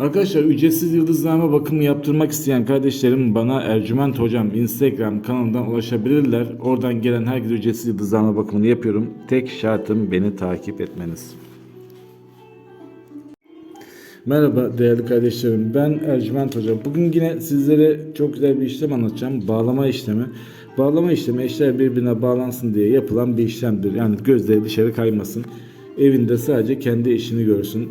Arkadaşlar ücretsiz yıldızlama bakımı yaptırmak isteyen kardeşlerim bana Ercüment Hocam Instagram kanalından ulaşabilirler. Oradan gelen herkese ücretsiz yıldızlama bakımını yapıyorum. Tek şartım beni takip etmeniz. Merhaba değerli kardeşlerim. Ben Ercüment Hocam. Bugün yine sizlere çok güzel bir işlem anlatacağım. Bağlama işlemi. Bağlama işlemi eşler birbirine bağlansın diye yapılan bir işlemdir. Yani gözleri dışarı kaymasın. Evinde sadece kendi eşini görsün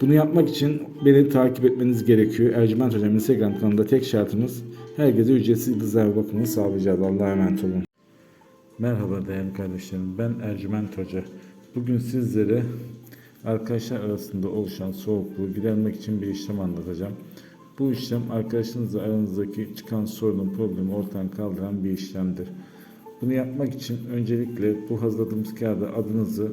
Bunu yapmak için beni takip etmeniz gerekiyor. Ercüment Hocam Instagram kanalında tek şartımız herkese ücretsiz yıldızlama bakımını sağlayacağız. Allah'a emanet olun. Merhaba değerli kardeşlerim. Ben Ercüment Hoca. Bugün sizlere arkadaşlar arasında oluşan soğukluğu gidermek için bir işlem anlatacağım. Bu işlem arkadaşınızla aranızdaki çıkan sorunun problemi ortadan kaldıran bir işlemdir. Bunu yapmak için öncelikle bu hazırladığımız kağıda adınızı,